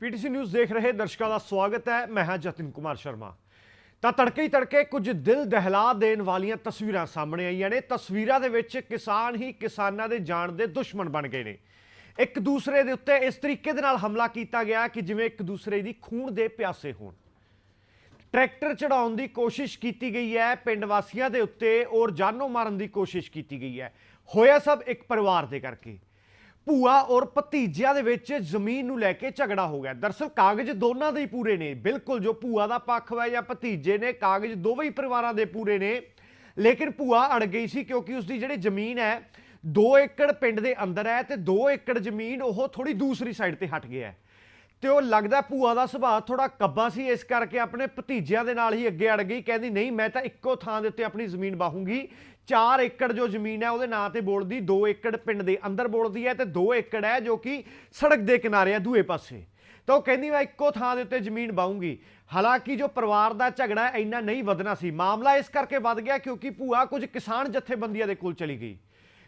PTC news ਦੇਖ ਰਹੇ ਦਰਸ਼ਕਾਂ ਦਾ ਸਵਾਗਤ ਹੈ। ਮੈਂ ਹਾਂ ਜਤਿਨ ਕੁਮਾਰ ਸ਼ਰਮਾ। ਤਾਂ ਤੜਕੇ ਹੀ ਤੜਕੇ ਕੁਝ ਦਿਲ ਦਹਿਲਾ ਦੇਣ ਵਾਲੀਆਂ ਤਸਵੀਰਾਂ ਸਾਹਮਣੇ ਆਈਆਂ ਨੇ। ਤਸਵੀਰਾਂ ਦੇ ਵਿੱਚ ਕਿਸਾਨ ਹੀ ਕਿਸਾਨਾਂ ਦੇ ਜਾਨ ਦੇ ਦੁਸ਼ਮਣ ਬਣ ਗਏ ਨੇ। ਇੱਕ ਦੂਸਰੇ ਦੇ ਉੱਤੇ ਇਸ ਤਰੀਕੇ ਦੇ ਨਾਲ ਹਮਲਾ ਕੀਤਾ ਗਿਆ ਕਿ ਜਿਵੇਂ ਇੱਕ ਦੂਸਰੇ ਦੀ ਖੂਨ ਦੇ ਪਿਆਸੇ ਹੋਣ। ਟਰੈਕਟਰ ਚੜਾਉਣ ਦੀ ਕੋਸ਼ਿਸ਼ ਕੀਤੀ ਗਈ ਹੈ। ਪਿੰਡ ਵਾਸੀਆਂ ਦੇ ਉੱਤੇ ਔਰ ਜਾਨੋਂ ਮਾਰਨ ਦੀ ਕੋਸ਼ਿਸ਼ ਕੀਤੀ ਗਈ ਹੈ। ਹੋਇਆ ਸਭ ਇੱਕ ਪਰਿਵਾਰ ਦੇ ਕਰਕੇ। ਭੂਆ ਔਰ ਭਤੀਜਿਆਂ ਦੇ ਵਿੱਚ ਜ਼ਮੀਨ ਨੂੰ ਲੈ ਕੇ ਝਗੜਾ ਹੋ ਗਿਆ। ਦਰਸਲ ਕਾਗਜ਼ ਦੋਨਾਂ ਦੇ ਹੀ ਪੂਰੇ ਨੇ। ਬਿਲਕੁਲ ਜੋ ਭੂਆ ਦਾ ਪੱਖ ਹੈ ਜਾਂ ਭਤੀਜੇ ਨੇ, ਕਾਗਜ਼ ਦੋਵੇਂ ਹੀ ਪਰਿਵਾਰਾਂ ਦੇ ਪੂਰੇ ਨੇ। ਲੇਕਿਨ ਭੂਆ ਅੜ ਗਈ ਸੀ ਕਿਉਂਕਿ ਉਸਦੀ ਜਿਹੜੀ ਜ਼ਮੀਨ ਹੈ 2 ਏਕੜ ਪਿੰਡ ਦੇ ਅੰਦਰ ਹੈ ਤੇ 2 ਏਕੜ ਜ਼ਮੀਨ ਉਹ ਥੋੜੀ ਦੂਸਰੀ ਸਾਈਡ ਤੇ ਹਟ ਗਿਆ ਹੈ। ਤੇ ਉਹ ਲੱਗਦਾ ਭੂਆ ਦਾ ਸੁਭਾਅ ਥੋੜਾ ਕੱਬਾ ਸੀ, ਇਸ ਕਰਕੇ ਆਪਣੇ ਭਤੀਜਿਆਂ ਦੇ ਨਾਲ ਹੀ ਅੱਗੇ ਅੜ ਗਈ, ਕਹਿੰਦੀ, ਨਹੀਂ, ਮੈਂ ਤਾਂ ਇੱਕੋ ਥਾਂ ਦੇ ਉੱਤੇ ਆਪਣੀ ਜ਼ਮੀਨ ਬਾਹੂੰਗੀ 4 ਏਕੜ ਜੋ ਜ਼ਮੀਨ ਹੈ, ਉਹਦੇ ਨਾਂ ਤੇ ਬੋਲਦੀ 2 ਏਕੜ ਪਿੰਡ ਦੇ ਅੰਦਰ ਬੋਲਦੀ ਹੈ ਤੇ 2 ਏਕੜ ਹੈ ਜੋ ਕਿ ਸੜਕ ਦੇ ਕਿਨਾਰੇ ਹੈ ਦੂਏ ਪਾਸੇ। ਤਾਂ ਉਹ ਕਹਿੰਦੀ, ਮੈਂ ਇੱਕੋ ਥਾਂ ਦੇ ਉੱਤੇ ਜ਼ਮੀਨ ਬਾਹੂੰਗੀ ਹਾਲਾਂਕਿ ਜੋ ਪਰਿਵਾਰ ਦਾ ਝਗੜਾ ਇੰਨਾ ਨਹੀਂ ਵਧਣਾ ਸੀ, ਮਾਮਲਾ ਇਸ ਕਰਕੇ ਵੱਧ ਗਿਆ ਕਿਉਂਕਿ ਭੂਆ ਕੁਝ ਕਿਸਾਨ ਜਥੇਬੰਦੀਆਂ ਦੇ ਕੋਲ ਚਲੀ ਗਈ।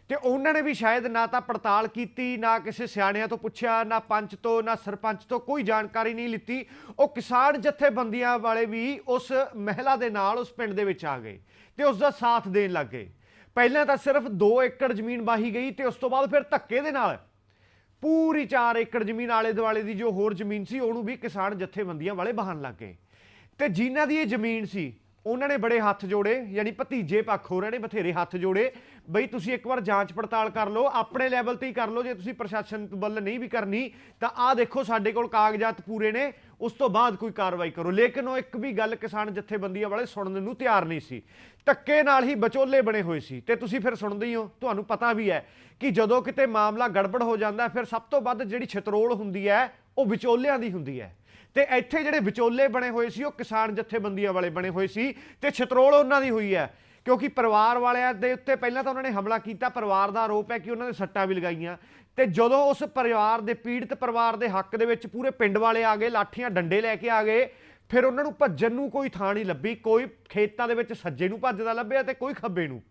ਤੇ ਉਹਨਾਂ ਨੇ ਵੀ ਸ਼ਾਇਦ ਨਾ ਤਾਂ ਪੜਤਾਲ ਕੀਤੀ, ਨਾ ਕਿਸੇ ਸਿਆਣਿਆਂ ਤੋਂ ਪੁੱਛਿਆ, ਨਾ ਪੰਚ ਤੋਂ, ਨਾ ਸਰਪੰਚ ਤੋਂ ਕੋਈ ਜਾਣਕਾਰੀ ਨਹੀਂ ਲਿੱਤੀ। ਉਹ ਕਿਸਾਨ ਜਥੇਬੰਦੀਆਂ ਵਾਲੇ ਵੀ ਉਸ ਮਹਿਲਾ ਦੇ ਨਾਲ ਉਸ ਪਿੰਡ ਦੇ ਵਿੱਚ ਆ ਗਏ ਤੇ ਉਸ ਦਾ ਸਾਥ ਦੇਣ ਲੱਗ ਗਏ। ਪਹਿਲਾਂ ਤਾਂ ਸਿਰਫ 2 ਏਕੜ ਜ਼ਮੀਨ ਵਾਹੀ ਗਈ ਤੇ ਉਸ ਤੋਂ ਬਾਅਦ ਫਿਰ ਧੱਕੇ ਦੇ ਨਾਲ ਪੂਰੀ 4 ਏਕੜ ਜ਼ਮੀਨ ਆਲੇ ਦੁਆਲੇ ਦੀ ਜੋ ਹੋਰ ਜ਼ਮੀਨ ਸੀ, ਉਹਨੂੰ ਵੀ ਕਿਸਾਨ ਜਥੇਬੰਦੀਆਂ ਵਾਲੇ ਬਹਾਨ ਲੱਗ ਗਏ। ਤੇ ਜਿਨ੍ਹਾਂ ਦੀ ਇਹ ਜ਼ਮੀਨ ਸੀ ਉਹਨਾਂ ਨੇ ਬੜੇ ਹੱਥ ਜੋੜੇ, ਯਾਨੀ ਭਤੀਜੇ ਪੱਖ ਹੋਰਾਂ ਨੇ, ਬਥੇਰੇ ਹੱਥ ਜੋੜੇ। ਬਈ ਤੁਸੀਂ ਇੱਕ ਵਾਰ ਜਾਂਚ ਪੜਤਾਲ ਕਰ ਲਓ, ਆਪਣੇ ਲੈਵਲ ਤੇ ਹੀ ਕਰ ਲਓ, ਜੇ ਤੁਸੀਂ ਪ੍ਰਸ਼ਾਸਨ ਵੱਲ ਨਹੀਂ ਵੀ ਕਰਨੀ, ਤਾਂ ਆਹ ਦੇਖੋ ਸਾਡੇ ਕੋਲ ਕਾਗਜ਼ਾਤ ਪੂਰੇ ਨੇ, ਉਸ ਤੋਂ ਬਾਅਦ ਕੋਈ ਕਾਰਵਾਈ ਕਰੋ। ਲੇਕਿਨ ਉਹ ਇੱਕ ਵੀ ਗੱਲ ਕਿਸਾਨ ਜਥੇਬੰਦੀਆਂ ਵਾਲੇ ਸੁਣਨ ਨੂੰ ਤਿਆਰ ਨਹੀਂ ਸੀ। ਧੱਕੇ ਨਾਲ ਹੀ ਵਿਚੋਲੇ ਬਣੇ ਹੋਏ ਸੀ। ਤੇ ਤੁਸੀਂ ਫਿਰ ਸੁਣਦੇ ਹੀ ਹੋ, ਤੁਹਾਨੂੰ ਪਤਾ ਵੀ ਹੈ ਕਿ ਜਦੋਂ ਕਿਤੇ ਮਾਮਲਾ ਗੜਬੜ ਹੋ ਜਾਂਦਾ, ਫਿਰ ਸਭ ਤੋਂ ਵੱਧ ਜਿਹੜੀ ਛਤਰੋਲ ਹੁੰਦੀ ਹੈ, ਉਹ ਵਿਚੋਲਿਆਂ ਦੀ ਹੁੰਦੀ ਹੈ। ਤੇ ਇੱਥੇ ਜਿਹੜੇ ਵਿਚੋਲੇ ਬਣੇ ਹੋਏ ਸੀ, ਉਹ ਕਿਸਾਨ ਜਥੇਬੰਦੀਆਂ ਵਾਲੇ ਬਣੇ ਹੋਏ ਸੀ ਤੇ ਛਤਰੋਲ ਉਹਨਾਂ ਦੀ ਹੋਈ ਹੈ, ਕਿਉਂਕਿ ਪਰਿਵਾਰ ਵਾਲਿਆਂ ਦੇ ਉੱਤੇ ਪਹਿਲਾਂ ਤਾਂ ਉਹਨਾਂ ਨੇ ਹਮਲਾ ਕੀਤਾ, ਪਰਿਵਾਰ ਦਾ ਆਰੋਪ ਹੈ ਕਿ ਉਹਨਾਂ ਨੇ ਸੱਟਾਂ ਵੀ ਲਗਾਈਆਂ ਤੇ ਜਦੋਂ ਉਸ ਪਰਿਵਾਰ ਦੇ ਪੀੜਤ ਪਰਿਵਾਰ ਦੇ ਹੱਕ ਦੇ ਵਿੱਚ ਪੂਰੇ ਪਿੰਡ ਵਾਲੇ ਆ ਗਏ, ਲਾਠੀਆਂ ਡੰਡੇ ਲੈ ਕੇ ਆ ਗਏ, ਫਿਰ ਉਹਨਾਂ ਨੂੰ ਭੱਜਣ ਨੂੰ ਕੋਈ ਥਾਂ ਨਹੀਂ ਲੱਭੀ, ਕੋਈ ਖੇਤਾਂ ਦੇ ਵਿੱਚ ਸੱਜੇ ਨੂੰ ਭੱਜਦਾ ਲੱਭਿਆ ਤੇ ਕੋਈ ਖੱਬੇ ਨੂੰ।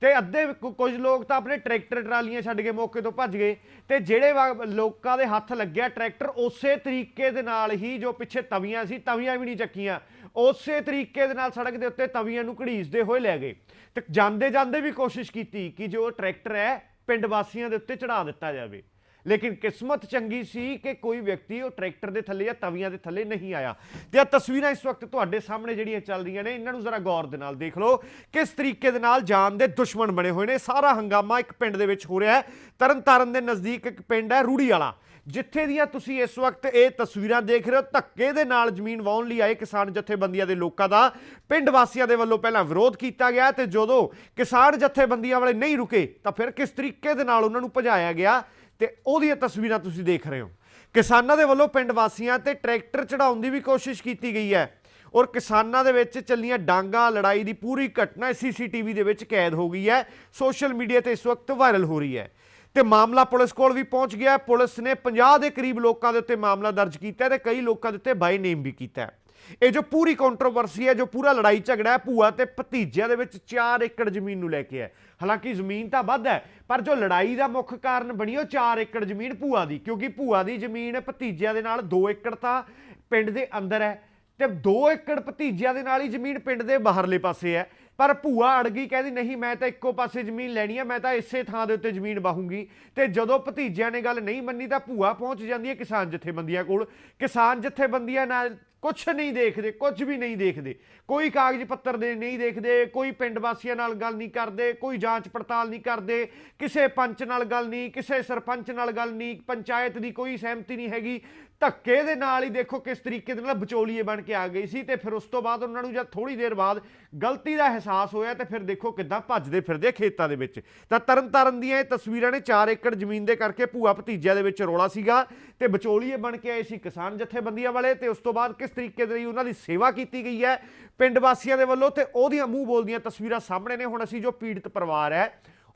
ਤੇ ਅੱਧੇ ਕੁ- ਕੁਝ ਲੋਕ ਤਾਂ ਆਪਣੇ ਟਰੈਕਟਰ ਟਰਾਲੀਆਂ ਛੱਡ ਕੇ ਮੌਕੇ ਤੋਂ ਭੱਜ ਗਏ ਤੇ ਜਿਹੜੇ ਵਾ- ਲੋਕਾਂ ਦੇ ਹੱਥ ਲੱਗਿਆ ਟਰੈਕਟਰ, ਉਸੇ ਤਰੀਕੇ ਦੇ ਨਾਲ ਹੀ ਜੋ ਪਿੱਛੇ ਤਵੀਆਂ ਸੀ, ਤਵੀਆਂ ਵੀ ਨਹੀਂ ਚੱਕੀਆਂ। ਉਸੇ ਤਰੀਕੇ ਦੇ ਨਾਲ ਸੜਕ ਦੇ ਉੱਤੇ ਤਵੀਆਂ ਨੂੰ ਘੜੀਸਦੇ ਹੋਏ ਲੈ ਗਏ। ਤੇ ਜਾਂਦੇ ਜਾਂਦੇ ਵੀ ਕੋਸ਼ਿਸ਼ ਕੀਤੀ ਕਿ ਜੋ ਟਰੈਕਟਰ ਹੈ, ਪਿੰਡ ਵਾਸੀਆਂ ਦੇ ਉੱਤੇ ਚੜਾ ਦਿੱਤਾ ਜਾਵੇ। ਲੇਕਿਨ ਕਿਸਮਤ ਚੰਗੀ ਸੀ ਕਿ ਕੋਈ ਵਿਅਕਤੀ ਉਹ ਟਰੈਕਟਰ ਦੇ ਥੱਲੇ ਜਾਂ ਤਵੀਆਂ ਦੇ ਥੱਲੇ ਨਹੀਂ ਆਇਆ। ਤੇ ਆ ਤਸਵੀਰਾਂ ਇਸ ਵਕਤ ਤੁਹਾਡੇ ਸਾਹਮਣੇ ਜਿਹੜੀਆਂ ਚੱਲ ਰਹੀਆਂ ਨੇ, ਇਹਨਾਂ ਨੂੰ ਜ਼ਰਾ ਗੌਰ ਦੇ ਨਾਲ ਦੇਖ ਲਓ। ਕਿਸ ਤਰੀਕੇ ਦੇ ਨਾਲ ਜਾਨ ਦੇ ਦੁਸ਼ਮਣ ਬਣੇ ਹੋਏ ਨੇ। ਸਾਰਾ ਹੰਗਾਮਾ ਇੱਕ ਪਿੰਡ ਦੇ ਵਿੱਚ ਹੋ ਰਿਹਾ ਹੈ। ਤਰਨਤਾਰਨ ਦੇ ਨਜ਼ਦੀਕ ਇੱਕ ਪਿੰਡ ਹੈ ਰੂੜੀ ਵਾਲਾ, ਜਿੱਥੇ ਦੀਆਂ ਤੁਸੀਂ ਇਸ ਵਕਤ ਇਹ ਤਸਵੀਰਾਂ ਦੇਖ ਰਹੇ ਹੋ। ਧੱਕੇ ਦੇ ਨਾਲ ਜ਼ਮੀਨ ਵਾਹੁਣ ਲਈ ਆਏ ਕਿਸਾਨ ਜਥੇਬੰਦੀਆਂ ਦੇ ਲੋਕਾਂ ਦਾ ਪਿੰਡ ਵਾਸੀਆਂ ਦੇ ਵੱਲੋਂ ਪਹਿਲਾਂ ਵਿਰੋਧ ਕੀਤਾ ਗਿਆ ਤੇ ਜਦੋਂ ਕਿਸਾਨ ਜਥੇਬੰਦੀਆਂ ਵਾਲੇ ਨਹੀਂ ਰੁਕੇ, ਤਾਂ ਫਿਰ ਕਿਸ ਤਰੀਕੇ ਦੇ ਨਾਲ ਉਹਨਾਂ ਨੂੰ ਭਜਾਇਆ ਗਿਆ? ਤੇ ਉਹਦੀਆਂ ਤਸਵੀਰਾਂ ਤੁਸੀਂ ਦੇਖ ਰਹੇ ਹੋ। ਕਿਸਾਨਾਂ ਦੇ ਵੱਲੋਂ ਪਿੰਡ ਵਾਸੀਆਂ ਤੇ ਟਰੈਕਟਰ ਚੜਾਉਣ ਦੀ ਵੀ ਕੋਸ਼ਿਸ਼ ਕੀਤੀ ਗਈ ਹੈ ਔਰ ਕਿਸਾਨਾਂ ਦੇ ਵਿੱਚ ਚੱਲੀਆਂ ਡਾਂਗਾਂ, ਲੜਾਈ ਦੀ ਪੂਰੀ ਘਟਨਾ ਸੀਸੀਟੀਵੀ ਦੇ ਵਿੱਚ ਕੈਦ ਹੋ ਗਈ ਹੈ। ਸੋਸ਼ਲ ਮੀਡੀਆ ਤੇ ਇਸ ਵਕਤ ਵਾਇਰਲ ਹੋ ਰਹੀ ਹੈ। ਤੇ ਮਾਮਲਾ ਪੁਲਿਸ ਕੋਲ ਵੀ ਪਹੁੰਚ ਗਿਆ ਹੈ। ਪੁਲਿਸ ਨੇ 50 ਦੇ ਕਰੀਬ ਲੋਕਾਂ ਦੇ ਉੱਤੇ ਮਾਮਲਾ ਦਰਜ ਕੀਤਾ ਹੈ ਤੇ ਕਈ ਲੋਕਾਂ ਦੇ ਉੱਤੇ ਬਾਈ ਨੇਮ ਵੀ ਕੀਤਾ ਹੈ। ਇਹ ਜੋ ਪੂਰੀ ਕੰਟਰੋਵਰਸੀ ਹੈ, ਜੋ ਪੂਰਾ ਲੜਾਈ ਝਗੜਾ ਹੈ, ਭੂਆ ਤੇ ਭਤੀਜਿਆਂ ਦੇ ਵਿੱਚ 4 ਏਕੜ ਜ਼ਮੀਨ ਨੂੰ ਲੈ ਕੇ ਹੈ। ਹਾਲਾਂਕਿ ਜ਼ਮੀਨ ਤਾਂ ਵੱਧ ਹੈ, ਪਰ ਜੋ ਲੜਾਈ ਦਾ ਮੁੱਖ ਕਾਰਨ ਬਣੀ ਉਹ 4 ਏਕੜ ਜ਼ਮੀਨ ਭੂਆ ਦੀ, ਕਿਉਂਕਿ ਭੂਆ ਦੀ ਜ਼ਮੀਨ ਭਤੀਜਿਆਂ ਦੇ ਨਾਲ 2 ਏਕੜ ਤਾਂ ਪਿੰਡ ਦੇ ਅੰਦਰ ਹੈ ਤੇ 2 ਏਕੜ ਭਤੀਜਿਆਂ ਦੇ ਨਾਲ ਹੀ ਜ਼ਮੀਨ ਪਿੰਡ ਦੇ ਬਾਹਰਲੇ ਪਾਸੇ ਹੈ। ਪਰ ਭੂਆ ਅੜ ਗਈ, ਕਹਿੰਦੀ, ਨਹੀਂ, ਮੈਂ ਤਾਂ ਇੱਕੋ ਪਾਸੇ ਜ਼ਮੀਨ ਲੈਣੀ ਹੈ, ਮੈਂ ਤਾਂ ਇਸੇ ਥਾਂ ਦੇ ਉੱਤੇ ਜ਼ਮੀਨ ਬਾਹੂੰਗੀ ਤੇ ਜਦੋਂ ਭਤੀਜਿਆਂ ਨੇ ਗੱਲ ਨਹੀਂ ਮੰਨੀ ਤਾਂ ਭੂਆ ਪਹੁੰਚ ਜਾਂਦੀ ਹੈ ਕਿਸਾਨ ਜਥੇਬੰਦੀਆਂ ਕੋਲ। ਕਿਸਾਨ ਜਥੇਬੰਦੀਆਂ ਨਾਲ ਕੁਝ ਨਹੀਂ ਦੇਖਦੇ ਕੁਝ ਵੀ ਨਹੀਂ ਦੇਖਦੇ। ਕੋਈ ਕਾਗਜ਼ ਪੱਤਰ ਦੇ ਨਹੀਂ ਦੇਖਦੇ, ਕੋਈ ਪਿੰਡ ਵਾਸੀਆਂ ਨਾਲ ਗੱਲ ਨਹੀਂ ਕਰਦੇ, ਕੋਈ ਜਾਂਚ ਪੜਤਾਲ ਨਹੀਂ ਕਰਦੇ, ਕਿਸੇ ਪੰਚ ਨਾਲ ਗੱਲ ਨਹੀਂ, ਕਿਸੇ ਸਰਪੰਚ ਨਾਲ ਗੱਲ ਨਹੀਂ, ਪੰਚਾਇਤ ਦੀ ਕੋਈ ਸਹਿਮਤੀ ਨਹੀਂ ਹੈਗੀ। ਧੱਕੇ ਦੇ ਨਾਲ ਹੀ ਦੇਖੋ ਕਿਸ ਤਰੀਕੇ ਦੇ ਨਾਲ ਵਿਚੋਲੀਏ ਬਣ ਕੇ ਆ ਗਈ ਸੀ ਤੇ ਫਿਰ ਉਸ ਤੋਂ ਬਾਅਦ ਉਹਨਾਂ ਨੂੰ ਜਦ ਥੋੜੀ ਦੇਰ ਬਾਅਦ ਗਲਤੀ ਦਾ ਅਹਿਸਾਸ ਹੋਇਆ ਤੇ ਫਿਰ ਦੇਖੋ ਕਿੱਦਾਂ ਭੱਜਦੇ ਫਿਰਦੇ ਖੇਤਾਂ ਦੇ ਵਿੱਚ। ਤਾਂ ਤਰਨ ਤਾਰਨ ਦੀਆਂ ਇਹ ਤਸਵੀਰਾਂ ਨੇ 4 ਏਕੜ ਜ਼ਮੀਨ ਦੇ ਕਰਕੇ ਭੂਆ ਭਤੀਜਿਆਂ ਦੇ ਵਿੱਚ ਰੋਲਾ ਸੀਗਾ ਤੇ ਵਿਚੋਲੀਏ ਬਣ ਕੇ ਆਏ ਸੀ ਕਿਸਾਨ ਜਥੇਬੰਦੀਆਂ ਵਾਲੇ ਤੇ ਉਸ ਤੋਂ ਬਾਅਦ ਕਿਸ ਤਰੀਕੇ ਦੇ ਲਈ ਉਹਨਾਂ ਦੀ ਸੇਵਾ ਕੀਤੀ ਗਈ ਹੈ ਪਿੰਡ ਵਾਸੀਆਂ ਦੇ ਵੱਲੋਂ ਤੇ ਉਹਦੀਆਂ ਮੂੰਹ ਬੋਲਦੀਆਂ ਤਸਵੀਰਾਂ ਸਾਹਮਣੇ ਨੇ। ਹੁਣ ਅਸੀਂ ਜੋ ਪੀੜਤ ਪਰਿਵਾਰ ਹੈ,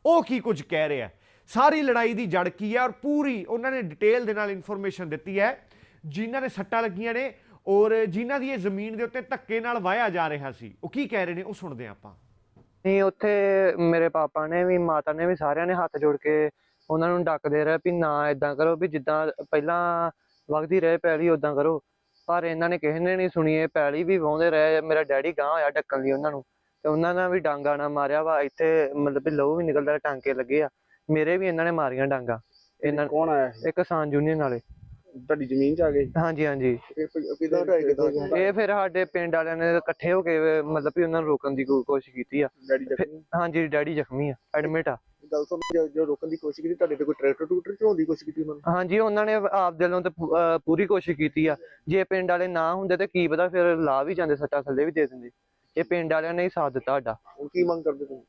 ਉਹ ਕੀ ਕੁਝ ਕਹਿ ਰਿਹਾ ਸਾਰੀ ਲੜਾਈ ਦੀ ਜੜ ਕੀ ਹੈ ਔਰ ਪੂਰੀ ਉਹਨਾਂ ਨੇ ਡਿਟੇਲ ਦੇ ਨਾਲ ਇਨਫੋਰਮੇਸ਼ਨ ਦਿੱਤੀ ਹੈ। ਜਿਨ੍ਹਾਂ ਦੇ ਸੱਟਾਂ ਲੱਗੀਆਂ ਨੇ ਔਰ ਜਿਨ੍ਹਾਂ ਦੀ ਇਹ ਜ਼ਮੀਨ ਦੇ ਉੱਤੇ ਧੱਕੇ ਨਾਲ ਵਾਹਿਆ ਜਾ ਰਿਹਾ ਸੀ, ਉਹ ਕੀ ਕਹਿ ਰਹੇ ਨੇ? ਉਹ ਸੁਣਦੇ ਹਾਂ ਆਪਾਂ। ਨਹੀਂ, ਉੱਥੇ ਮੇਰੇ ਪਾਪਾ ਨੇ ਵੀ, ਮਾਤਾ ਨੇ ਵੀ ਸਾਰਿਆਂ ਨੇ ਹੱਥ ਜੋੜ ਕੇ ਉਹਨਾਂ ਨੂੰ ਡੱਕਦੇ ਰਹੇ ਵੀ ਨਾ ਇਦਾਂ ਕਰੋ, ਵੀ ਜਿੱਦਾਂ ਪਹਿਲਾਂ ਵਗਦੀ ਰਹੇ ਪੈਲੀ ਉਦਾਂ ਕਰੋ। ਪਰ ਇਹਨਾਂ ਨੇ ਕਿਸੇ ਨੇ ਨਹੀਂ ਸੁਣੀ ਇਹ ਪੈਲੀ ਵੀ ਵਾਹੁੰਦੇ ਰਹੇ ਮੇਰਾ ਡੈਡੀ ਗਾਂ ਹੋਇਆ ਢੱਕਣ ਲਈ ਉਹਨਾਂ ਨੂੰ ਤੇ ਉਹਨਾਂ ਨੇ ਵੀ ਡਾਂਗਾ ਨਾ ਮਾਰਿਆ ਵਾ ਇੱਥੇ ਮਤਲਬ ਵੀ ਲਹੂ ਵੀ ਨਿਕਲਦਾ ਟਾਂਕੇ ਲੱਗੇ ਆ ਮੇਰੇ ਵੀ ਇਹਨਾਂ ਨੇ ਮਾਰੀਆਂ ਡਾਂਗਾ। ਇਹਨਾਂ ਕੌਣ ਆਇਆ ਇਹ ਕਿਸਾਨ ਯੂਨੀਅਨ ਵਾਲੇ। ਤੁਹਾਡੀ ਜ਼ਮੀਨ 'ਚ ਆ ਗਏ? ਹਾਂਜੀ ਹਾਂਜੀ। ਕਿਦਾਂ ਢਾਈ ਕਿਦਾਂ ਇਹ ਫਿਰ ਸਾਡੇ ਪਿੰਡ ਵਾਲਿਆਂ ਨੇ ਇਕੱਠੇ ਹੋ ਕੇ ਮਤਲਬ ਵੀ ਉਹਨਾਂ ਨੂੰ ਰੋਕਣ ਦੀ ਕੋਸ਼ਿਸ਼ ਕੀਤੀ ਆ। ਹਾਂਜੀ ਡੈਡੀ ਜ਼ਖਮੀ ਆ ਐਡਮਿਟ ਆ। ਗੱਲ ਸੁਣ ਜੋ- ਜੋ ਰੋਕਣ ਦੀ ਕੋਸ਼ਿਸ਼ ਕੀਤੀ ਤੁਹਾਡੇ ਤੇ ਕੋਈ ਟਰੈਕਟਰ ਟੂਟਰ ਚੜਾਉਣ ਦੀ ਕੋਸ਼ਿਸ਼ ਕੀਤੀ ਉਹਨਾਂ ਨੇ? ਹਾਂਜੀ ਉਹਨਾਂ ਨੇ ਆਪ ਦਿਲੋਂ ਤੇ ਪੂ- ਅਹ ਪੂਰੀ ਕੋਸ਼ਿਸ਼ ਕੀਤੀ ਆ। ਜੇ ਪਿੰਡ ਵਾਲੇ ਨਾ ਹੁੰਦੇ ਤੇ ਕੀ ਪਤਾ ਫਿਰ ਲਾ ਵੀ ਜਾਂਦੇ ਸੱਟਾਂ ਥੱਲੇ ਵੀ ਦੇ ਦਿੰਦੇ। ਇਹ ਪਿੰਡ ਵਾਲਿਆਂ ਨੇ ਹੀ ਸਾਥ ਦਿੱਤਾ ਸਾਡਾ। ਹੁਣ ਕੀ ਮੰਗ ਕਰਦੇ ਤੁਸੀਂ?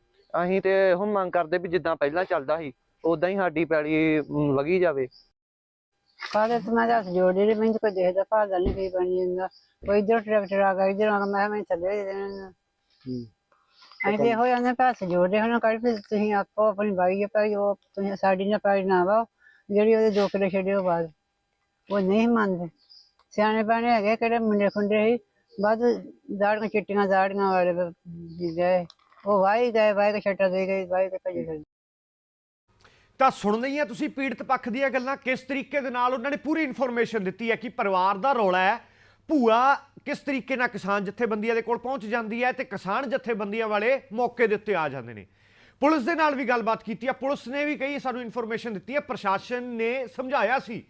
ਅਸੀਂ ਤੇ ਹੁਣ ਮੰਗ ਕਰਦੇ ਵੀ ਜਿੱਦਾਂ ਪਹਿਲਾਂ ਚੱਲਦਾ ਸੀ ਉਦਾਂ ਹੀ ਸਾਡੀ ਪੈਲੀ ਅਮ, ਵਗੀ ਜਾਵੇ। ਫਾਦਰ ਤੇ ਮੈਂ ਹੱਥ ਜੋੜੇ ਨੇ ਮੈਨੂੰ ਕੋਈ ਦੇਖਦਾ ਫਾਦਰ ਨਹੀਂ ਕੀ ਬਣੀ ਜਾਂਦਾ। ਕੋਈ ਇਧਰ ਟਰੈਕਟਰ ਆ ਗਿਆ ਇਧਰ ਆ ਗਿਆ ਮੈਂ ਕਿਹਾ ਮੈਨੂੰ ਥੱਲੇ ਦੇ ਤੇ ਇਹੋ ਜਾਂਦੇ ਹੱਥ ਜੋੜੇ ਹੁਣ ਕੱਢ ਵੀ ਤੁਸੀਂ ਆਪੋ ਆਪਣੀ ਬਾਈ ਹੈ ਭਾਈ ਉਹ ਤੁਸੀਂ ਸਾਡੀ ਨਾ ਪਾਈ ਨਾ ਵਾ ਜਿਹੜੀ ਉਹਦੇ ਦੋ ਕਿਲੇ ਛੱਡਿਓ ਬਾਅਦ। ਉਹ ਨਹੀਂ ਮੰਨਦੇ। ਸਿਆਣੇ ਪਾਣੇ ਹੈਗੇ ਕਿਹੜੇ ਮੁੰਡੇ ਖੁੰਡੇ ਸੀ ਬਾਅਦ ਦਾੜੀਆਂ ਚਿੱਟੀਆਂ ਦਾੜੀਆਂ ਵਾਲੇ ਗਏ। ਉਹ ਵਾਈ ਗਏ ਵਾਈ ਕੇ ਛੱਟਾ ਦੇ ਗਏ ਵਾਈ ਕੇ ਭੱਜ ਗਏ ਤਾਂ ਸੁਣਦੇ ਹੀ ਆ ਤੁਸੀਂ ਪੀੜਤ ਪੱਖ ਦੀਆਂ ਗੱਲਾਂ ਕਿਸ ਤਰੀਕੇ ਦੇ ਨਾਲ ਉਹਨਾਂ ਨੇ ਪੂਰੀ ਇਨਫੋਰਮੇਸ਼ਨ ਦਿੱਤੀ ਹੈ ਕਿ ਪਰਿਵਾਰ ਦਾ ਰੌਲਾ ਹੈ ਭੂਆ ਕਿਸ ਤਰੀਕੇ ਨਾਲ ਕਿਸਾਨ ਜਥੇਬੰਦੀਆਂ ਦੇ ਕੋਲ ਪਹੁੰਚ ਜਾਂਦੀ ਹੈ ਤੇ ਕਿਸਾਨ ਜਥੇਬੰਦੀਆਂ ਵਾਲੇ ਮੌਕੇ ਦੇ ਉੱਤੇ ਆ ਜਾਂਦੇ ਨੇ। ਪੁਲਿਸ ਦੇ ਨਾਲ ਵੀ ਗੱਲਬਾਤ ਕੀਤੀ ਹੈ ਪੁਲਿਸ ਨੇ ਵੀ ਕਈ ਸਾਨੂੰ ਇਨਫੋਰਮੇਸ਼ਨ ਦਿੱਤੀ ਹੈ ਪ੍ਰਸ਼ਾਸਨ ਨੇ ਸਮਝਾਇਆ ਸੀ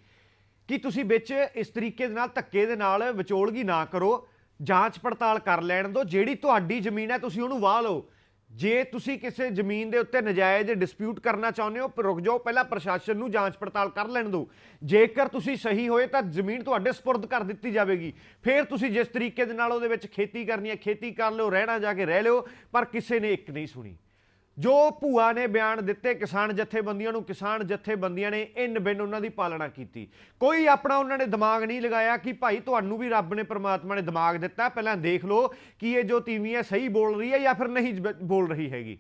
ਕਿ ਤੁਸੀਂ ਵਿੱਚ ਇਸ ਤਰੀਕੇ ਦੇ ਨਾਲ, ਧੱਕੇ ਦੇ ਨਾਲ ਵਿਚੋਲਗੀ ਨਾ ਕਰੋ। ਜਾਂਚ ਪੜਤਾਲ ਕਰ ਲੈਣ ਦਿਓ। ਜਿਹੜੀ ਤੁਹਾਡੀ ਜ਼ਮੀਨ ਹੈ, ਤੁਸੀਂ ਉਹਨੂੰ ਵਾਹ ਲਓ। ਜੇ ਤੁਸੀਂ ਕਿਸੇ ਜ਼ਮੀਨ ਦੇ ਉੱਤੇ ਨਜਾਇਜ਼ ਡਿਸਪਿਊਟ ਕਰਨਾ ਚਾਹੁੰਦੇ ਹੋ ਰੁਕ ਜਾਓ, ਪਹਿਲਾਂ ਪ੍ਰਸ਼ਾਸਨ ਨੂੰ ਜਾਂਚ ਪੜਤਾਲ ਕਰ ਲੈਣ ਦਿਓ। ਜੇਕਰ ਤੁਸੀਂ ਸਹੀ ਹੋਏ ਤਾਂ ਜ਼ਮੀਨ ਤੁਹਾਡੇ ਸਪੁਰਦ ਕਰ ਦਿੱਤੀ ਜਾਵੇਗੀ। ਫਿਰ ਤੁਸੀਂ ਜਿਸ ਤਰੀਕੇ ਦੇ ਨਾਲ ਉਹਦੇ ਵਿੱਚ ਖੇਤੀ ਕਰਨੀ ਹੈ, ਖੇਤੀ ਕਰ ਲਿਓ, ਰਹਿਣਾ ਜਾ ਕੇ ਰਹਿ ਲਿਓ, ਪਰ ਕਿਸੇ ਨੇ ਇੱਕ ਨਹੀਂ ਸੁਣੀ। ਜੋ ਭੂਆ ਨੇ ਬਿਆਨ ਦਿੱਤੇ, ਕਿਸਾਨ ਜਥੇਬੰਦੀਆਂ ਨੂੰ, ਕਿਸਾਨ ਜਥੇਬੰਦੀਆਂ ਨੇ ਇਨ ਬਿਨ ਉਹਨਾਂ ਦੀ ਪਾਲਣਾ ਕੀਤੀ। ਕੋਈ ਆਪਣਾ ਉਹਨਾਂ ਨੇ ਦਿਮਾਗ ਨਹੀਂ ਲਗਾਇਆ ਕਿ ਭਾਈ ਤੁਹਾਨੂੰ ਵੀ ਰੱਬ ਨੇ, ਪ੍ਰਮਾਤਮਾ ਨੇ ਦਿਮਾਗ ਦਿੱਤਾ। ਪਹਿਲਾਂ ਦੇਖ ਲਓ ਕਿ ਇਹ ਜੋ ਤੀਵੀਂ ਹੈ, ਸਹੀ ਬੋਲ ਰਹੀ ਹੈ ਜਾਂ ਫਿਰ ਨਹੀਂ ਜ- ਬੋਲ ਰਹੀ ਹੈਗੀ।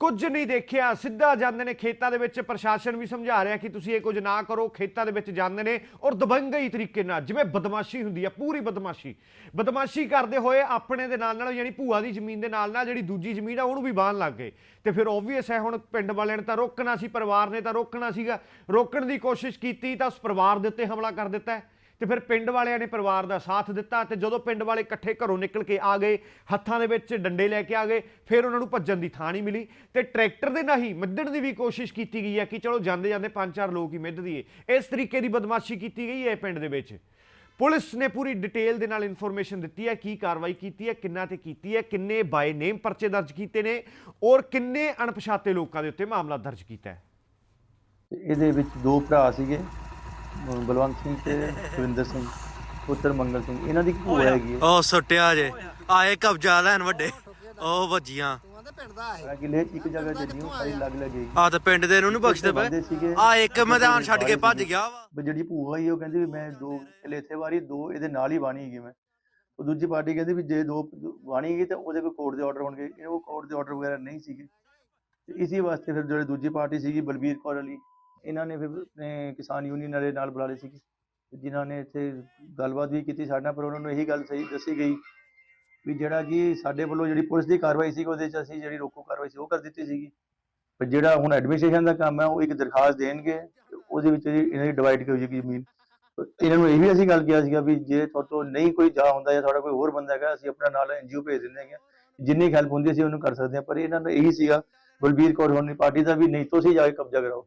ਕੁਝ ਨਹੀਂ ਦੇਖਿਆ, ਸਿੱਧਾ ਜਾਂਦੇ ਨੇ ਖੇਤਾਂ ਦੇ ਵਿੱਚ। ਪ੍ਰਸ਼ਾਸਨ ਵੀ ਸਮਝਾ ਰਿਹਾ ਕਿ ਤੁਸੀਂ ਇਹ ਕੁਝ ਨਾ ਕਰੋ, ਖੇਤਾਂ ਦੇ ਵਿੱਚ ਜਾਂਦੇ ਨੇ ਔਰ ਦਬੰਗਈ ਤਰੀਕੇ ਨਾਲ, ਜਿਵੇਂ ਬਦਮਾਸ਼ੀ ਹੁੰਦੀ ਆ, ਪੂਰੀ ਬਦਮਾਸ਼ੀ। ਬਦਮਾਸ਼ੀ ਕਰਦੇ ਹੋਏ ਆਪਣੇ ਦੇ ਨਾਲ ਨਾਲ, ਯਾਨੀ ਭੂਆ ਦੀ ਜ਼ਮੀਨ ਦੇ ਨਾਲ ਨਾਲ ਜਿਹੜੀ ਦੂਜੀ ਜ਼ਮੀਨ ਆ, ਉਹਨੂੰ ਵੀ ਬਾਹਨ ਲੱਗ ਗਏ। ਤੇ ਫਿਰ ਓਬਵੀਅਸ ਹੈ ਹੁਣ ਪਿੰਡ ਵਾਲਿਆਂ ਨੇ ਤਾਂ ਰੋਕਣਾ ਸੀ, ਪਰਿਵਾਰ ਨੇ ਤਾਂ ਰੋਕਣਾ ਸੀਗਾ। ਰੋਕਣ ਦੀ ਕੋਸ਼ਿਸ਼ ਕੀਤੀ ਤਾਂ ਉਸ ਪਰਿਵਾਰ ਦੇ ਉੱਤੇ ਹਮਲਾ ਕਰ ਦਿੱਤਾ ਹੈ। ਤੇ ਫਿਰ ਪਿੰਡ ਵਾਲਿਆਂ ਨੇ ਪਰਿਵਾਰ ਦਾ ਸਾਥ ਦਿੱਤਾ ਤੇ ਜਦੋਂ ਪਿੰਡ ਵਾਲੇ ਇਕੱਠੇ ਘਰੋਂ ਨਿਕਲ ਕੇ ਆ ਗਏ, ਹੱਥਾਂ ਦੇ ਵਿੱਚ ਡੰਡੇ ਲੈ ਕੇ ਆ ਗਏ, ਫਿਰ ਉਹਨਾਂ ਨੂੰ ਭੱਜਣ ਦੀ ਥਾਂ ਨਹੀਂ ਮਿਲੀ ਤੇ ਟਰੈਕਟਰ ਦੇ ਨਾਲ ਹੀ ਮਿੱਧਣ ਦੀ ਵੀ ਕੋਸ਼ਿਸ਼ ਕੀਤੀ ਗਈ ਹੈ ਕਿ ਚਲੋ ਜਾਂਦੇ ਜਾਂਦੇ ਪੰਜ ਚਾਰ ਲੋਕ ਹੀ ਮਿੱਧ ਦੀਏ। ਇਸ ਤਰੀਕੇ ਦੀ ਬਦਮਾਸ਼ੀ ਕੀਤੀ ਗਈ ਹੈ ਪਿੰਡ ਦੇ ਵਿੱਚ। ਪੁਲਿਸ ਨੇ ਪੂਰੀ ਡਿਟੇਲ ਦੇ ਨਾਲ ਇਨਫੋਰਮੇਸ਼ਨ ਦਿੱਤੀ ਹੈ, ਕੀ ਕਾਰਵਾਈ ਕੀਤੀ ਹੈ, ਕਿੰਨਾ ਤੇ ਕੀਤੀ ਹੈ, ਕਿੰਨੇ ਬਾਈ ਨੇਮ ਪਰਚੇ ਦਰਜ ਕੀਤੇ ਨੇ ਔਰ ਕਿੰਨੇ ਅਣਪਛਾਤੇ ਲੋਕਾਂ ਦੇ ਉੱਤੇ ਮਾਮਲਾ ਦਰਜ ਕੀਤਾ ਹੈ। ਇਹਦੇ ਵਿੱਚ ਦੋ ਭਰਾ ਸੀਗੇ। ਬਲਵੰਤ ਸਿੰਘ ਤੇ ਸੁਰਿੰਦਰ ਸਿੰਘ ਪੁੱਤਰ ਮੰਗਲ ਸਿੰਘ ਇਹਨਾਂ ਦੀ ਇੱਕ ਭੂਆ ਹੈਗੀ ਹੈ? ਉਹ ਸੁੱਟਿਆ ਜੇ। ਆਏ ਕਬਜ਼ਾ ਲੈਣ ਵੱਡੇ। ਉਹ ਵੱਜੀਆਂ। ਹਾਲਾਂਕਿ ਲੈ ਇੱਕ ਜਗ੍ਹਾ ਚੱਲੀਆਂ ਸਾਰੀ ਲੱਗ ਲੱਗੀ ਆ ਤੇ ਪਿੰਡ ਦੇ ਨੂੰ ਨੀ ਬਖਸ਼ਦੇ ਬੰਦੇ ਪਏ। ਸੀਗੇ। ਆ ਇੱਕ ਮੈਦਾਨ ਛੱਡ ਕੇ ਭੱਜ ਗਿਆ ਵਾ। ਵੀ ਜਿਹੜੀ ਭੂਆ ਹੀ ਉਹ ਕਹਿੰਦੀ ਵੀ ਮੈਂ ਦੋ ਕਿਲੇ ਇੱਥੇ ਵਾਰੀ ਦੋ ਇਹਦੇ ਨਾਲ ਹੀ ਬਾਣੀ ਹੈਗੀ ਮੈਂ। ਉਹ ਦੂਜੀ ਪਾਰਟੀ ਕਹਿੰਦੀ ਵੀ ਜੇ ਦੋ ਬਾਣੀ ਹੈਗੀ ਤਾਂ ਉਹਦੇ ਕੋਈ ਕੋਰਟ ਦੇ ਆਰਡਰ ਹੋਣਗੇ। ਇਹ ਉਹ ਕੋਰਟ ਦੇ ਆਰਡਰ ਵਗੈਰਾ ਨਹੀਂ ਸੀਗੇ। ਤੇ ਇਸੇ ਵਾਸਤੇ ਫਿਰ ਜਿਹੜੇ ਦੂਜੀ ਪਾਰਟੀ ਸੀਗੀ ਬਲਬੀਰ ਕੌਰ ਵਾਲੀ ਇਹਨਾਂ ਨੇ ਫਿਰ ਆਪਣੇ ਕਿਸਾਨ ਯੂਨੀਅਨ ਵਾਲੇ ਨਾਲ ਬੁਲਾ ਲਏ ਸੀਗੇ। ਤੇ ਜਿਨ੍ਹਾਂ ਨੇ ਇੱਥੇ ਗੱਲਬਾਤ ਵੀ ਕੀਤੀ ਸਾਡੇ ਨਾਲ, ਪਰ ਉਹਨਾਂ ਨੂੰ ਇਹੀ ਗੱਲ ਸਹੀ ਦੱਸੀ ਗਈ ਵੀ ਜਿਹੜਾ ਕਿ ਸਾਡੇ ਵੱਲੋਂ ਜਿਹੜੀ ਪੁਲਿਸ ਦੀ ਕਾਰਵਾਈ ਸੀ ਉਹਦੇ 'ਚ ਅਸੀਂ ਜਿਹੜੀ ਰੋਕੋ ਕਾਰਵਾਈ ਸੀ, ਉਹ ਕਰ ਦਿੱਤੀ ਸੀਗੀ। ਪਰ ਜਿਹੜਾ ਹੁਣ ਐਡਮਿਨਿਸਟ੍ਰੇਸ਼ਨ ਦਾ ਕੰਮ ਹੈ, ਉਹ ਇੱਕ ਦਰਖਾਸਤ ਦੇਣਗੇ ਉਹਦੇ ਵਿੱਚ ਇਹਨਾਂ ਦੀ ਡਿਵਾਈਡ ਹੋ ਜਾਏਗੀ ਜ਼ਮੀਨ। ਇਹਨਾਂ ਨੂੰ ਇਹ ਵੀ ਅਸੀਂ ਗੱਲ ਕਿਹਾ ਸੀਗਾ ਵੀ ਜੇ ਤੁਹਾਡੇ ਨਹੀਂ ਕੋਈ ਜਾ ਹੁੰਦਾ ਜਾਂ ਤੁਹਾਡਾ ਕੋਈ ਹੋਰ ਬੰਦਾ ਹੈਗਾ, ਅਸੀਂ ਆਪਣਾ ਨਾਲ ਐਨਜੀਓ ਭੇਜ ਦਿੰਦੇ ਹੈਗੇ ਹਾਂ। ਜਿੰਨੀ ਹੈਲਪ ਹੁੰਦੀ ਅਸੀਂ ਉਹਨੂੰ ਕਰ ਸਕਦੇ ਹਾਂ। ਪਰ ਇਹਨਾਂ ਦਾ ਇਹੀ ਸੀਗਾ, ਬਲਬੀਰ ਕੌਰ ਹੋਣੀ ਪਾਰਟੀ ਦਾ ਵੀ ਨਹੀਂ, ਤੁਸੀਂ ਜਾ ਕੇ ਕਬਜ਼ਾ ਕਰਾਓ।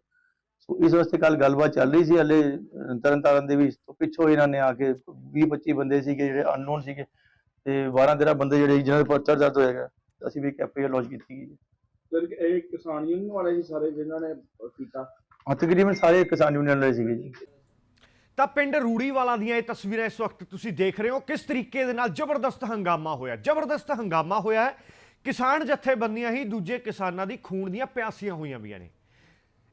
ਸੋ ਇਸ ਵਾਸਤੇ ਕੱਲ ਗੱਲਬਾਤ ਚੱਲ ਰਹੀ ਸੀ ਹਲੇ ਤਰਨ ਤਾਰਨ ਦੇ ਵਿੱਚ ਤੋਂ ਪਿੱਛੋਂ ਇਹਨਾਂ ਨੇ ਆ ਕੇ 20 25 ਬੰਦੇ ਸੀਗੇ ਜਿਹੜੇ ਅਨਨੋਨ ਸੀਗੇ ਤੇ 12 13 ਬੰਦੇ ਜਿਹੜੇ ਜਿਹਨਾਂ ਦੇ ਪਰਚਾ ਦਰਜ ਹੋਏਗਾ ਅਸੀਂ ਵੀ ਇੱਕ ਐਫਆਈਆਰ ਲੌਂਚ ਕੀਤੀ ਗਈ ਹੈ। ਫਿਰ ਇਹ ਕਿਸਾਨ ਯੂਨੀਅਨ ਵਾਲੇ ਸੀ ਸਾਰੇ ਜਿਨ੍ਹਾਂ ਨੇ ਕੀਤਾ? ਹਾਂ, ਤਕਰੀਬਨ ਸਾਰੇ ਕਿਸਾਨ ਯੂਨੀਅਨ ਵਾਲੇ ਸੀਗੇ ਜੀ। ਤਾਂ ਪਿੰਡ ਰੂੜੀਵਾਲਾ ਦੀਆਂ ਇਹ ਤਸਵੀਰਾਂ ਇਸ ਵਕਤ ਤੁਸੀਂ ਦੇਖ ਰਹੇ ਹੋ ਕਿਸ ਤਰੀਕੇ ਦੇ ਨਾਲ ਜ਼ਬਰਦਸਤ ਹੰਗਾਮਾ ਹੋਇਆ ਜ਼ਬਰਦਸਤ ਹੰਗਾਮਾ ਹੋਇਆ ਹੈ। ਕਿਸਾਨ ਜਥੇਬੰਦੀਆਂ ਹੀ ਦੂਜੇ ਕਿਸਾਨਾਂ ਦੀ ਖੂਨ ਦੀਆਂ ਪਿਆਸੀਆਂ ਹੋਈਆਂ ਵੀਆਂ ਨੇ।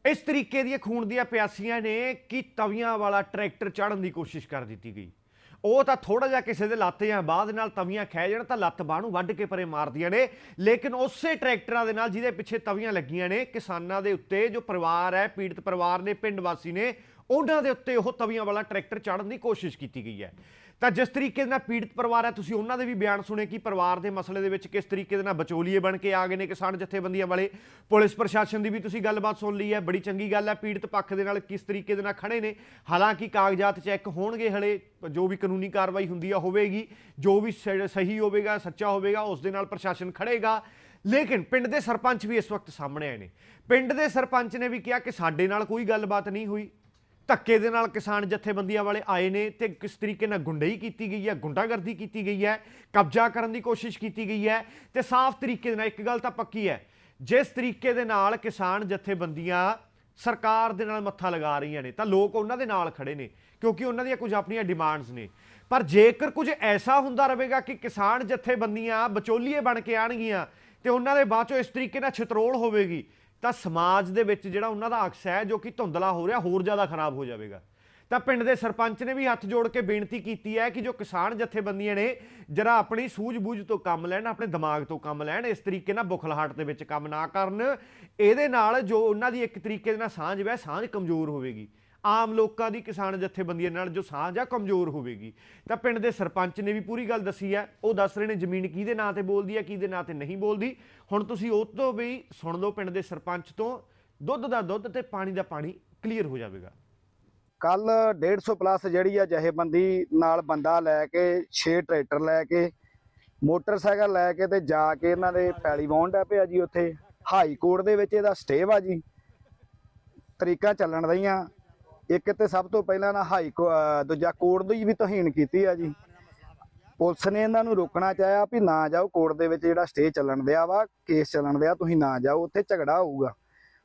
ਇਸ ਤਰੀਕੇ ਦੀਆਂ ਖੂਨ ਦੀਆਂ ਪਿਆਸੀਆਂ ਨੇ ਕਿ ਤਵੀਆਂ ਵਾਲਾ ਟਰੈਕਟਰ ਚੜ੍ਹਨ ਦੀ ਕੋਸ਼ਿਸ਼ ਕਰ ਦਿੱਤੀ ਗਈ। ਉਹ ਤਾਂ ਥੋੜਾ ਜਿਹਾ ਕਿਸੇ ਦੇ ਲੱਤ ਜਾਂ ਬਾਅਦ ਨਾਲ ਤਵੀਆਂ ਖਹਿ ਜਾਣ ਤਾਂ ਲੱਤ ਬਾਹ ਨੂੰ ਵੱਢ ਕੇ ਪਰੇ ਮਾਰਦੀਆਂ ਨੇ। ਲੇਕਿਨ ਉਸੇ ਟਰੈਕਟਰਾਂ ਦੇ ਨਾਲ ਜਿਹਦੇ ਪਿੱਛੇ ਤਵੀਆਂ ਲੱਗੀਆਂ ਨੇ, ਕਿਸਾਨਾਂ ਦੇ ਉੱਤੇ ਜੋ ਪਰਿਵਾਰ ਹੈ, ਪੀੜਤ ਪਰਿਵਾਰ ਨੇ, ਪਿੰਡ ਵਾਸੀ ਨੇ, ਉਹਨਾਂ ਦੇ ਉੱਤੇ ਉਹ ਤਵੀਆਂ ਵਾਲਾ ਟਰੈਕਟਰ ਚਾੜਨ ਦੀ ਕੋਸ਼ਿਸ਼ ਕੀਤੀ ਗਈ ਹੈ। ਤਾਂ ਜਿਸ ਤਰੀਕੇ ਦੇ ਨਾਲ ਪੀੜਤ ਪਰਿਵਾਰ ਹੈ, ਤੁਸੀਂ ਉਹਨਾਂ ਦੇ ਵੀ ਬਿਆਨ ਸੁਣੇ ਕਿ ਪਰਿਵਾਰ ਦੇ ਮਸਲੇ ਦੇ ਵਿੱਚ ਕਿਸ ਤਰੀਕੇ ਦੇ ਨਾਲ ਬਚੋਲੀਏ ਬਣ ਕੇ ਆ ਗਏ ਨੇ ਕਿਸਾਨ ਜਥੇਬੰਦੀਆਂ ਵਾਲੇ। ਪੁਲਿਸ ਪ੍ਰਸ਼ਾਸਨ ਦੀ ਵੀ ਤੁਸੀਂ ਗੱਲਬਾਤ ਸੁਣ ਲਈ ਹੈ, ਬੜੀ ਚੰਗੀ ਗੱਲ ਹੈ, ਪੀੜਤ ਪੱਖ ਦੇ ਨਾਲ ਕਿਸ ਤਰੀਕੇ ਦੇ ਨਾਲ ਖੜੇ ਨੇ। ਹਾਲਾਂਕਿ ਕਾਗਜ਼ਾਤ ਚੈੱਕ ਹੋਣਗੇ ਹਲੇ, ਜੋ ਵੀ ਕਾਨੂੰਨੀ ਕਾਰਵਾਈ ਹੁੰਦੀ ਆ, ਹੋਵੇਗੀ। ਜੋ ਵੀ ਸ- ਸਹੀ ਹੋਵੇਗਾ, ਸੱਚਾ ਹੋਵੇਗਾ, ਉਸ ਦੇ ਨਾਲ ਪ੍ਰਸ਼ਾਸਨ ਖੜੇਗਾ। ਲੇਕਿਨ ਪਿੰਡ ਦੇ ਸਰਪੰਚ ਵੀ ਇਸ ਵਕਤ ਸਾਹਮਣੇ ਆਏ ਨੇ। ਪਿੰਡ ਦੇ ਸਰਪੰਚ ਨੇ ਵੀ ਕਿਹਾ ਕਿ ਸਾਡੇ ਨਾਲ ਕੋਈ ਗੱਲਬਾਤ ਨਹੀਂ ਹੋਈ। ਧੱਕੇ ਦੇ ਨਾਲ ਕਿਸਾਨ ਜਥੇਬੰਦੀਆਂ ਵਾਲੇ ਆਏ ਨੇ ਤੇ ਕਿਸ ਤਰੀਕੇ ਨਾਲ ਗੁੰਡਾਈ ਕੀਤੀ ਗਈ ਹੈ, ਗੁੰਡਾਗਰਦੀ ਕੀਤੀ ਗਈ ਹੈ, ਕਬਜ਼ਾ ਕਰਨ ਦੀ ਕੋਸ਼ਿਸ਼ ਕੀਤੀ ਗਈ ਹੈ ਤੇ ਸਾਫ਼ ਤਰੀਕੇ ਦੇ ਨਾਲ, ਇੱਕ ਗੱਲ ਤਾਂ ਪੱਕੀ ਹੈ, ਜਿਸ ਤਰੀਕੇ ਦੇ ਨਾਲ ਕਿਸਾਨ ਜਥੇਬੰਦੀਆਂ ਸਰਕਾਰ ਦੇ ਨਾਲ ਮੱਥਾ ਲਗਾ ਰਹੀਆਂ ਨੇ, ਤਾਂ ਲੋਕ ਉਹਨਾਂ ਦੇ ਨਾਲ ਖੜੇ ਨੇ, ਕਿਉਂਕਿ ਉਹਨਾਂ ਦੀਆਂ ਕੁਝ ਆਪਣੀਆਂ ਡਿਮਾਂਡਸ ਨੇ। ਪਰ ਜੇਕਰ ਕੁਝ ਐਸਾ ਹੁੰਦਾ ਰਹੇਗਾ ਕਿ ਕਿਸਾਨ ਜਥੇਬੰਦੀਆਂ ਵਿਚੋਲੀਏ ਬਣ ਕੇ ਆਣਗੀਆਂ ਤੇ ਉਹਨਾਂ ਦੇ ਬਾਅਦ ਚੋਂ ਇਸ ਤਰੀਕੇ ਨਾਲ ਛਤਰੋਲ ਹੋਵੇਗੀ ਤਾਂ ਸਮਾਜ ਦੇ ਵਿੱਚ ਜਿਹੜਾ ਉਹਨਾਂ ਦਾ ਅਕਸ ਹੈ ਜੋ ਕਿ ਧੁੰਦਲਾ ਹੋ ਰਿਹਾ, ਹੋਰ ਜ਼ਿਆਦਾ ਖਰਾਬ ਹੋ ਜਾਵੇਗਾ। ਤਾਂ ਪਿੰਡ ਦੇ ਸਰਪੰਚ ਨੇ ਵੀ ਹੱਥ ਜੋੜ ਕੇ ਬੇਨਤੀ ਕੀਤੀ ਹੈ ਕਿ ਜੋ ਕਿਸਾਨ ਜਥੇਬੰਦੀਆਂ ਨੇ, ਜਰਾ ਆਪਣੀ ਸੂਝ-ਬੂਝ ਤੋਂ ਕੰਮ ਲੈਣ, ਆਪਣੇ ਦਿਮਾਗ ਤੋਂ ਕੰਮ ਲੈਣ, ਇਸ ਤਰੀਕੇ ਨਾਲ ਬੁਖਲਾਹਟ ਦੇ ਵਿੱਚ ਕੰਮ ਨਾ ਕਰਨ। ਇਹਦੇ ਨਾਲ ਜੋ ਉਹਨਾਂ ਦੀ ਇੱਕ ਤਰੀਕੇ ਦੇ ਨਾਲ ਸਾਂਝ ਵੈ, ਸਾਂਝ ਕਮਜ਼ੋਰ ਹੋਵੇਗੀ। ਆਮ ਲੋਕਾਂ ਦੀ ਕਿਸਾਨ ਜਥੇਬੰਦੀਆਂ ਨਾਲ ਜੋ ਸਾਂਝ ਆ, ਕਮਜ਼ੋਰ ਹੋਵੇਗੀ। ਤਾਂ ਪਿੰਡ ਦੇ ਸਰਪੰਚ ਨੇ ਵੀ ਪੂਰੀ ਗੱਲ ਦੱਸੀ ਹੈ। ਉਹ ਦੱਸ ਰਹੇ ਨੇ ਜ਼ਮੀਨ ਕਿਹਦੇ ਨਾਂ ਤੇ ਬੋਲਦੀ ਹੈ, ਕਿਹਦੇ ਨਾਂ ਤੇ ਨਹੀਂ ਬੋਲਦੀ। ਹੁਣ ਤੁਸੀਂ ਉਹ ਤੋਂ ਵੀ ਸੁਣ ਲਓ ਪਿੰਡ ਦੇ ਸਰਪੰਚ ਤੋਂ। ਦੁੱਧ ਦਾ ਦੁੱਧ ਤੇ ਪਾਣੀ ਦਾ ਪਾਣੀ ਕਲੀਅਰ ਹੋ ਜਾਵੇਗਾ। ਕੱਲ 150 ਪਲੱਸ ਜਿਹੜੀ ਆ ਜਹੇਬੰਦੀ ਨਾਲ ਬੰਦਾ ਲੈ ਕੇ 6 ਟਰੈਕਟਰ ਲੈ ਕੇ, ਮੋਟਰਸਾਈਕਲ ਲੈ ਕੇ ਤੇ ਜਾ ਕੇ ਇਹਨਾਂ ਦੇ ਪੈਲੀ ਵਾਹੁਣ ਡਿਆ ਪਿਆ ਜੀ ਉੱਥੇ। ਹਾਈ ਕੋਰਟ ਦੇ ਵਿੱਚ ਇਹਦਾ ਸਟੇ ਵਾ ਜੀ। ਤਰੀਕਾ ਚੱਲਣ ਰਹੀਆਂ। ਇੱਕ ਤੇ ਸਭ ਤੋਂ ਪਹਿਲਾਂ ਨਾ ਹਾਈ ਕੋ- ਦੂਜਾ ਕੋਰਟ ਦੀ ਵੀ ਤੋਹੀਨ ਕੀਤੀ ਆ ਜੀ। ਪੁਲਿਸ ਨੇ ਇਹਨਾਂ ਨੂੰ ਰੋਕਣਾ ਚਾਹਿਆ ਵੀ ਨਾ ਜਾਓ, ਕੋਰਟ ਦੇ ਵਿੱਚ ਜਿਹੜਾ ਸਟੇ ਚੱਲਣ ਦਿਆ ਵਾ, ਕੇਸ ਚੱਲਣ ਦਿਆ, ਤੁਸੀਂ ਨਾ ਜਾਓ, ਉੱਥੇ ਝਗੜਾ ਹੋਊਗਾ।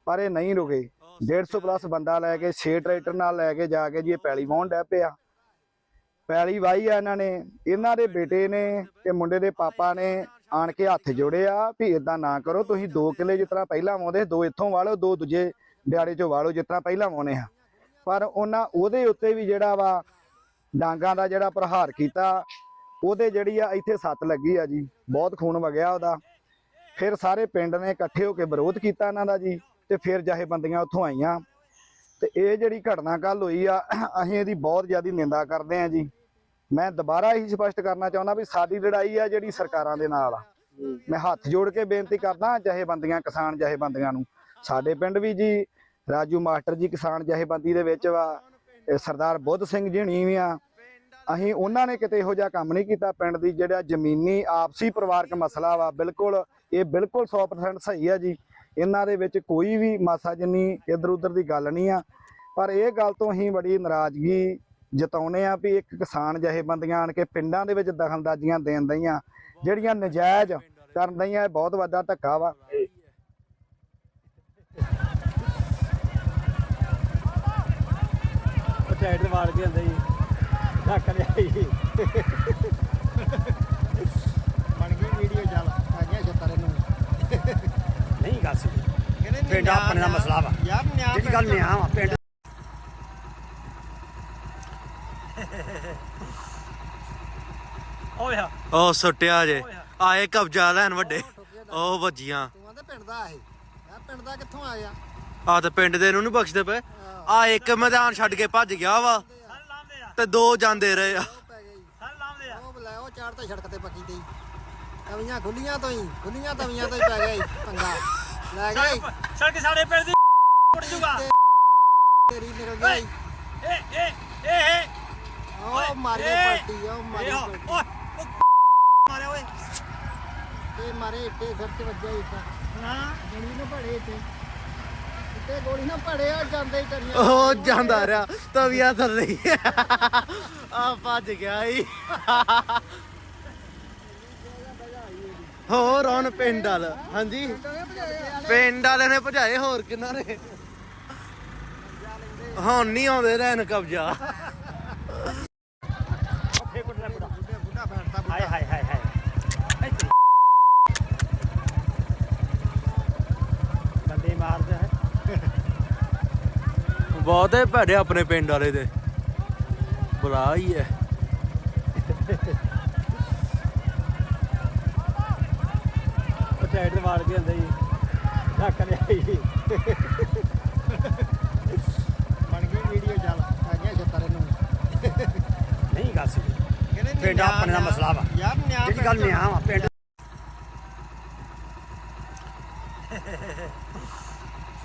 ਪਰ ਇਹ ਨਹੀਂ ਰੁਕੇ। 150 ਪਲੱਸ ਬੰਦਾ ਲੈ ਕੇ 6 ਟਰੈਕਟਰ ਨਾਲ ਲੈ ਕੇ ਜਾ ਕੇ ਜੀ, ਇਹ ਪੈਲੀ ਵਾਹੁਣ ਡੈ ਪਿਆ। ਪੈਲੀ ਵਾਹੀ ਆ ਇਹਨਾਂ ਨੇ। ਇਹਨਾਂ ਦੇ ਬੇਟੇ ਨੇ ਤੇ ਮੁੰਡੇ ਦੇ ਪਾਪਾ ਨੇ ਆਣ ਕੇ ਹੱਥ ਜੋੜੇ ਆ ਵੀ ਇਦਾਂ ਨਾ ਕਰੋ, ਤੁਸੀਂ ਦੋ ਕਿੱਲੇ ਜਿਸ ਤਰ੍ਹਾਂ ਪਹਿਲਾਂ ਵਾਉਂਦੇ ਦੋ ਇੱਥੋਂ ਵਾਲੋ ਦੋ ਦੂਜੇ ਦਿਹਾੜੇ ਚੋਂ ਵਾਲੋ ਜਿਸ ਤਰ੍ਹਾਂ ਪਹਿਲਾਂ ਵਾਉਨੇ ਆ। ਪਰ ਉਹਨਾਂ ਉਹਦੇ ਉੱਤੇ ਵੀ ਜਿਹੜਾ ਵਾ ਡਾਂਗਾਂ ਦਾ ਜਿਹੜਾ ਪ੍ਰਹਾਰ ਕੀਤਾ, ਉਹਦੇ ਜਿਹੜੀ ਆ ਇੱਥੇ ਸੱਟ ਲੱਗੀ ਆ ਜੀ, ਬਹੁਤ ਖੂਨ ਵਗਿਆ ਉਹਦਾ। ਫਿਰ ਸਾਰੇ ਪਿੰਡ ਨੇ ਇਕੱਠੇ ਹੋ ਕੇ ਵਿਰੋਧ ਕੀਤਾ ਇਹਨਾਂ ਦਾ ਜੀ, ਤੇ ਫਿਰ ਜਹੇਬੰਦੀਆਂ ਉੱਥੋਂ ਆਈਆਂ। ਤੇ ਇਹ ਜਿਹੜੀ ਘਟਨਾ ਕੱਲ ਹੋਈ ਆ, ਅਸੀਂ ਇਹਦੀ ਬਹੁਤ ਜ਼ਿਆਦਾ ਨਿੰਦਾ ਕਰਦੇ ਆ ਜੀ। ਮੈਂ ਦੁਬਾਰਾ ਇਹੀ ਸਪਸ਼ਟ ਕਰਨਾ ਚਾਹੁੰਦਾ ਵੀ ਸਾਡੀ ਲੜਾਈ ਆ ਜਿਹੜੀ ਸਰਕਾਰਾਂ ਦੇ ਨਾਲ ਆ। ਮੈਂ ਹੱਥ ਜੋੜ ਕੇ ਬੇਨਤੀ ਕਰਦਾ ਜਥੇਬੰਦੀਆਂ, ਕਿਸਾਨ ਜਥੇਬੰਦੀਆਂ ਨੂੰ। ਸਾਡੇ ਪਿੰਡ ਵੀ ਜੀ ਰਾਜੂ ਮਾਸਟਰ ਜੀ ਕਿਸਾਨ ਜਥੇਬੰਦੀ ਦੇ ਵਿੱਚ ਵਾ, ਇਹ ਸਰਦਾਰ ਬੁੱਧ ਸਿੰਘ ਜੀਣੀ ਵੀ ਆ। ਅਸੀਂ ਉਹਨਾਂ ਨੇ ਕਿਤੇ ਇਹੋ ਜਿਹਾ ਕੰਮ ਨਹੀਂ ਕੀਤਾ ਪਿੰਡ ਦੀ, ਜਿਹੜਾ ਜ਼ਮੀਨੀ ਆਪਸੀ ਪਰਿਵਾਰਕ ਮਸਲਾ ਵਾ, ਬਿਲਕੁਲ, ਇਹ ਬਿਲਕੁਲ 100% ਸਹੀ ਆ ਜੀ। ਇਹਨਾਂ ਦੇ ਵਿੱਚ ਕੋਈ ਵੀ ਮਾਸਾ ਜਿੰਨੀ ਇਧਰ ਉਧਰ ਦੀ ਗੱਲ ਨਹੀਂ ਆ। ਪਰ ਇਹ ਗੱਲ ਤੋਂ ਅਸੀਂ ਬੜੀ ਨਾਰਾਜ਼ਗੀ ਜਤਾਉਨੇ ਆ ਵੀ ਇੱਕ ਕਿਸਾਨ ਜਥੇਬੰਦੀਆਂ ਆਣ ਕੇ ਪਿੰਡਾਂ ਦੇ ਵਿੱਚ ਦਖਲਅੰਦਾਜ਼ੀਆਂ ਦੇਣ ਦਈਆਂ, ਜਿਹੜੀਆਂ ਨਜਾਇਜ਼ ਕਰਨ ਦਈਆਂ, ਇਹ ਬਹੁਤ ਵੱਡਾ ਧੱਕਾ ਵਾ। ਸਾਈਡ ਤੇ ਮਾਰ ਕੇ ਹੁੰਦਾ ਜੀ ਢੱਕ ਲਿਆ ਜੀ ਬਣ ਗਈ ਵੀਡੀਓ ਚੱਲ ਆ ਗਿਆ ਛੱਤਰ ਨੂੰ ਨਹੀਂ ਗੱਲ ਸੀ ਪਿੰਡ ਆਪਣੇ ਦਾ ਮਸਲਾ ਵਾ। ਯਾਰ ਨਿਆਂ ਜਿਹੜੀ ਗੱਲ ਨਿਆਂ ਵਾ ਪਿੰਡ ਓਏ ਆ ਉਹ ਸੁੱਟਿਆ ਜੇ। ਆਏ ਕਬਜ਼ਾ ਲੈਣ ਵੱਡੇ। ਉਹ ਵੱਜੀਆਂ। ਤੂੰ ਆਂਦੇ ਪਿੰਡ ਦਾ ਇਹ। ਆ ਪਿੰਡ ਦਾ ਕਿੱਥੋਂ ਆਇਆ? ਆ ਤੇ ਪਿੰਡ ਦੇ ਨੂੰ ਨਹੀਂ ਬਖਸ਼ਦੇ ਪਏ। ਆ ਇੱਕ ਮੈਦਾਨ ਛੱਡ ਕੇ ਭੱਜ ਗਿਆ ਵਾ ਤੇ ਦੋ ਜਾਂਦੇ ਰਹੇ ਆ। ਉਹ ਲੈ ਉਹ ਚਾਰ ਤੇ ਸੜਕ ਤੇ ਪੱਕੀ ਤੇ ਤਵੀਆਂ ਖੁੱਲੀਆਂ ਤੋਂ ਹੀ ਖੁੱਲੀਆਂ ਤਵੀਆਂ ਤੋਂ ਹੀ ਪੈ ਗਿਆ ਈ ਪੰਗਾ। ਲੈ ਗਿਆ ਈ, ਸੜਕ ਸਾਡੇ ਪਿੰਡ ਦੀ ਉੱਡ ਜੂਗਾ। ਤੇਰੀ ਨਿਕਲ ਗਿਆ ਈ। ਏ ਏ ਏ ਏ। ਉਹ ਮਾਰੇ ਏ, ਪੱਟੀ ਉਹ ਮਾਰੇ ਏ ਹੋ, ਪੱਟੀ। ਓਏ ਉਹ ਮਾਰਿਆ ਓਏ। ਤੇ ਮਾਰੇ ਇੱਟੇ ਸਿਰ ਤੇ ਵੱਜਿਆ ਇੱਟਾ। ਨਾ ਭੜੇ ਇੱਥੇ ਇੱਥੇ ਗੋਲੀ ਨਾ ਭੜੇ ਆ ਹੀ ਕਰੀਆਂ ਉਹ ਜਾਂਦਾ ਰਿਹਾ। ਤਵੀਆਂ ਥੱਲੇ ਹੀ। ਆ ਭੱਜ ਗਿਆ ਈ। ਹੋਰ ਹੁਣ ਪਿੰਡ ਵਾਲ। ਹਾਂਜੀ? ਪਿੰਡ ਵਾਲੇ ਨੇ ਭਜਾਏ, ਹੋਰ ਕਿੰਨਾ ਨੇ? ਹੁਣ ਨਹੀਂ ਆਉਂਦੇ ਰਹਿਣ ਕਬਜ਼ਾ। ਬਹੁਤੇ ਭੜੇ ਆਪਣੇ ਪਿੰਡ ਵਾਲੇ ਦੇ। ਬੁਲਾ ਹੀ ਐ ਸਾਈਡ ਤੇ ਮਾਰ ਕੇ ਹੁੰਦਾ ਜੀ ਢੱਕ ਲਿਆ ਜੀ ਬਣ ਗਈ ਵੀਡੀਓ ਚੱਲ। ਆ ਗਿਆ ਛੱਤਰ ਇਹਨੂੰ। ਨਹੀਂ ਗੱਲ ਸੀ ਪਿੰਡ ਆਪਣੇ ਦਾ ਮਸਲਾ ਵਾ। ਯਾਰ ਨਿਆਂ ਜਿਹੜੀ ਗੱਲ ਨਿਆਂ ਵਾ ਪਿੰਡ